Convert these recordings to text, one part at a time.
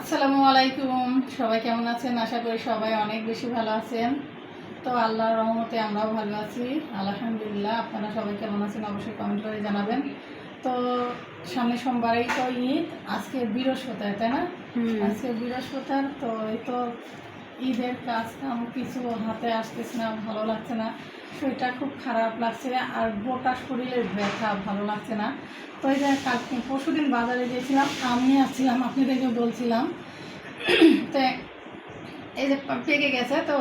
আসসালামু আলাইকুম। সবাই কেমন আছেন? আশা করি সবাই অনেক বেশি ভালো আছেন। তো আল্লাহর রহমতে আমরাও ভালো আছি। আলহামদুলিল্লাহ আপনারা সবাই কেমন আছেন অবশ্যই কমেন্ট করে জানাবেন। তো সামনে সোমবারেই তো ঈদ আজকে বৃহস্পতিবার তাই না? আজকে বৃহস্পতিবার তো এই তো ঈদের কাজ কাম কিছু হাতে আসতেছে না, ভালো লাগছে না। শরীরটা খুব খারাপ লাগছে আর গোটা শরীরের ব্যথা ভালো লাগছে না। তো এই যে কালকে পরশু দিন বাজারে গিয়েছিলাম, আমি আসছিলাম, আপনাদেরকে বলছিলাম। তো এই যে পেকে গেছে, তো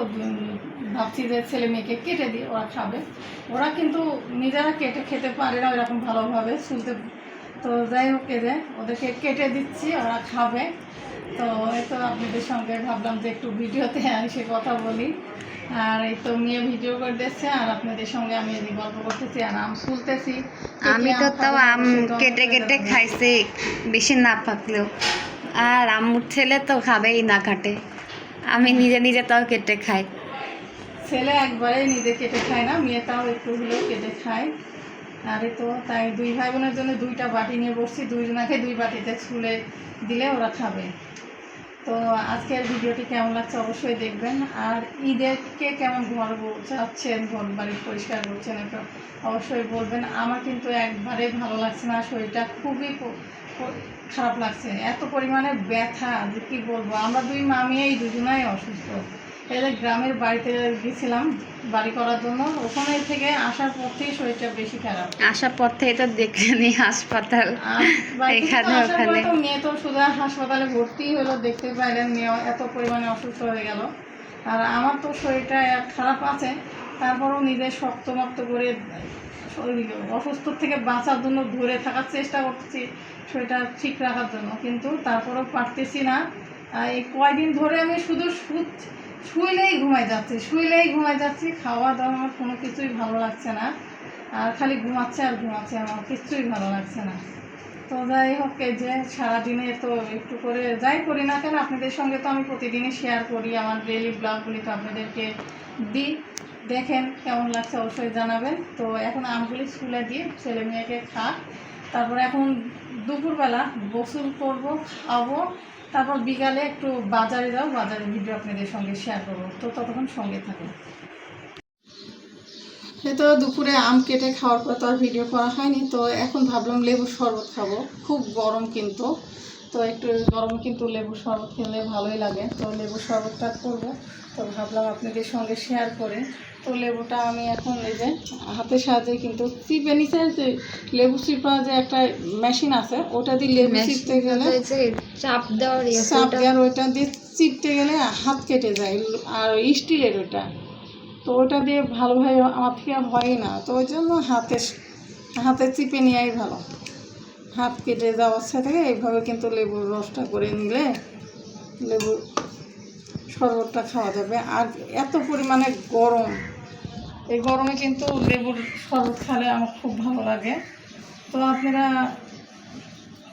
ভাবছি যে ছেলে মেয়েকে কেটে দিই, ওরা খাবে। ওরা কিন্তু নিজেরা কেটে খেতে পারে না ওইরকম ভালোভাবে, শুনতে তো যাই হোক যে ওদেরকে কেটে দিচ্ছি, ওরা খাবে। তো এই তো আপনাদের সঙ্গে ভাবলাম যে একটু ভিডিওতে এসে কথা বলি। আর এই তো মেয়ে ভিডিও করে দিচ্ছে আর আপনাদের সঙ্গে আমি এই গল্প করতেছি আর আম কে আমি তো তাও আম কেটে কেটে। খাইছি বেশি না পাকলেও। আর আম্মুর ছেলে তো খাবেই না কাটে আমি নিজে নিজে তাও কেটে খাই। ছেলে একবারে নিজে কেটে খায় না মেয়েটাও একটু হলেও কেটে খায়। আরে তো, তাই দুই ভাই বোনের জন্য দুইটা বাটি নিয়ে বসছি। দুইজনাকে দুই বাটিতে ছুলে দিলে ওরা খাবে। তো আজকের ভিডিওটি কেমন লাগছে অবশ্যই দেখবেন। আর ঈদের কে কেমন ঘর যাচ্ছেন ঘর বাড়ি পরিষ্কার করছেন একটু অবশ্যই বলবেন। আমার কিন্তু একবারে ভালো লাগছে না, শরীরটা খুবই খারাপ লাগছে। এত পরিমাণে ব্যথা, যে কী বলব? আমরা দুই মামিয়েই দুজনাই অসুস্থ। এই গ্রামের বাড়িতে গেছিলাম বাড়ি করার জন্য। ওখানে থেকে আসার পর থেকে শরীরটা বেশি খারাপ। আসার পর থেকে তো দেখে নি হাসপাতাল। এখানে ওখানে। তো মেয়ে তো সোজা হাসপাতালে ভর্তি হলো দেখতে পাইলেন মেয়ে এত পরিমাণে অসুস্থ হয়ে গেল। আর আমার তো শরীরটা খারাপ আছে তারপরেও শক্ত শক্তমক্ত করে শরীর অসুস্থ থেকে বাঁচার জন্য ধরে থাকার চেষ্টা করছি শরীরটা ঠিক রাখার জন্য। কিন্তু তারপরেও পারতেছি না। এই কয়দিন ধরে আমি শুধু শুত- শুইলেই ঘুমাই যাচ্ছে, শুইলেই ঘুমাই যাচ্ছি খাওয়া দাওয়া আমার কোনো কিছুই ভালো লাগছে না। আর খালি ঘুমাচ্ছে আর ঘুমাচ্ছে, আমার কিছুই ভালো লাগছে না। তো যাই হোক যে সারাদিনে তো একটু করে যাই করি না কেন, আপনাদের সঙ্গে তো আমি প্রতিদিনই শেয়ার করি, আমার ডেইলি ব্লগগুলি তো আপনাদেরকে দিই। দেখেন কেমন লাগছে, অবশ্যই জানাবেন। তো এখন আমগুলি স্কুলে দিয়ে ছেলে মেয়েকে খা তারপর এখন দুপুরবেলা গোসল করব, খাব। তারপর বিকালে একটু বাজারে যাও, বাজারের ভিডিও আপনাদের সঙ্গে শেয়ার করব। তো ততক্ষণ সঙ্গে থাকুন। তো দুপুরে আম কেটে খাওয়ার পর তো আর ভিডিও করা হয়নি, তো এখন ভাবলাম লেবুর শরবত খাব। খুব গরম কিন্তু। তো একটু গরমে কিন্তু লেবুর শরবত খেলে ভালোই লাগে। তো লেবুর শরবতটা করব। তো ভাবলাম আপনাদের সঙ্গে শেয়ার করে। তো লেবুটা আমি এখন এই যে হাতের সাহায্যে কিন্তু চিপে নিচে যে লেবু চিপা যে একটা মেশিন আছে ওটা দিয়ে লেবু চিপতে গেলে চাপ দেওয়ার চাপ দেওয়ার ওইটা দিয়ে চিপতে গেলে হাত কেটে যায়। আর স্টিলের ওটা তো ওটা দিয়ে ভালোভাবে আমার থেকে হয় না। তো ওই জন্য হাতে হাতে চিপে নেওয়াই ভালো। হাত কেটে যাওয়ার সাথে এইভাবে কিন্তু লেবুর রসটা করে নিলে লেবু শরবতটা খাওয়া যাবে। আর এত পরিমাণে গরম, এই গরমে কিন্তু লেবুর শরবত খেলে আমার খুব ভালো লাগে। তো আপনারা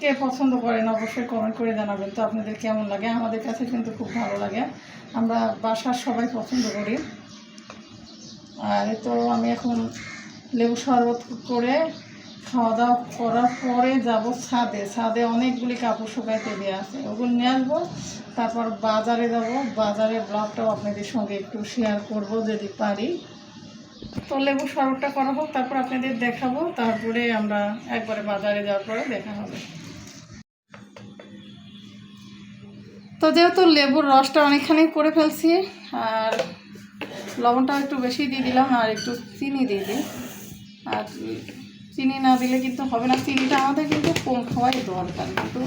কে পছন্দ করেন অবশ্যই কমেন্ট করে জানাবেন। তো আপনাদের কেমন লাগে? আমাদের কাছে কিন্তু খুব ভালো লাগে। আমরা বাসার সবাই পছন্দ করি। আর তো আমি এখন লেবু শরবত করে খাওয়া দাওয়া করার পরে যাব ছাদে। ছাদে অনেকগুলি কাপড় শুকাইতে দেওয়া আছে ওগুলো নিয়ে আসব। তারপর বাজারে যাব। বাজারে ব্লগটাও আপনাদের সঙ্গে একটু শেয়ার করব যদি পারি। তো লেবু শরবতটা করা হোক, তারপর আপনাদের দেখাবো। তারপরে আমরা একবারে বাজারে যাওয়ার পরে দেখা হবে। তো যেহেতু লেবুর রসটা অনেকখানি করে ফেলছি, আর লবণটাও একটু বেশি দিয়ে দিলাম, আর একটু চিনি দিয়ে দিই। আর চিনি না দিলে কিন্তু হবে না। চিনিটা আমাদের কিন্তু কম খাওয়াই দরকার, কিন্তু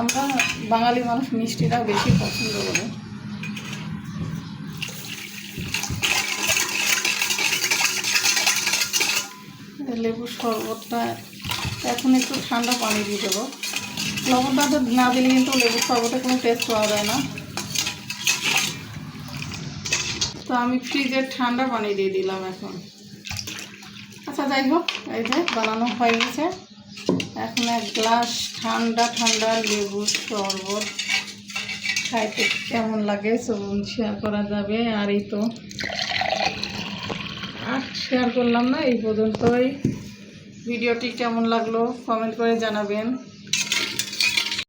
আমরা বাঙালি মানুষ মিষ্টিটা বেশি পছন্দ করে। লেবুর শরবতটা এখন একটু ঠান্ডা পানি দিয়ে দেবো। লবণটা তো না দিলে কিন্তু লেবুর শরবতে কোনো টেস্ট পাওয়া যায় না। তো আমি ফ্রিজের ঠান্ডা পানি দিয়ে দিলাম এখন। যাই হোক এই যে বানানো হয়ে গেছে। এখন এক গ্লাস ঠান্ডা ঠান্ডা লেবুর শরবত। খাইতে কেমন লাগে চলুন শেয়ার করা যাবে। আর এই তো আর শেয়ার করলাম না, এই পর্যন্তই। ভিডিওটি কেমন লাগল কমেন্ট করে জানাবেন।